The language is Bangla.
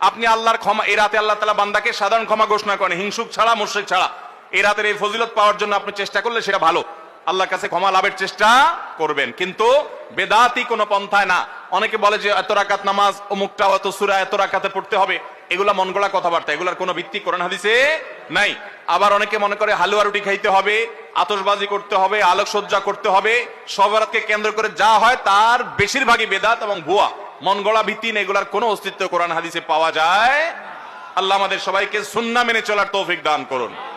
আপনি আল্লাহর ক্ষমা এই রাতে আল্লাহ তালা বান্দাকে সাধারণ ক্ষমা ঘোষণা করেন, হিংসুক ছাড়া, মুশ্রিক ছাড়া। এই রাতের এই ফজিলত পাওয়ার জন্য আপনি চেষ্টা করলে সেটা ভালো। আল্লাহর কাছে ক্ষমা লাভের চেষ্টা করবেন। কিন্তু বেদাতি কোনো পন্থায় না। অনেকে বলে যে এত রাকাত নামাজ, অমুকটা অত সুরা, এত রাকাতে পড়তে হবে। এগুলা মন গড়া কথাবার্তা। এগুলার কোনো ভিত্তি কোরআন হাদিসে নাই। আবার অনেকে মনে করে হালুয়া রুটি খাইতে হবে, আতশবাজি করতে হবে, আলোকসজ্জা করতে হবে। সবরাতকে কেন্দ্র করে যা হয় তার বেশিরভাগই বেদাত এবং ভুয়া। মন গড়া ভিত্তি নেই এগুলার কোনো অস্তিত্ব কোরআন হাদিসে পাওয়া যায়। আল্লাহ আমাদের সবাইকে সুন্না মেনে চলার তৌফিক দান করুন।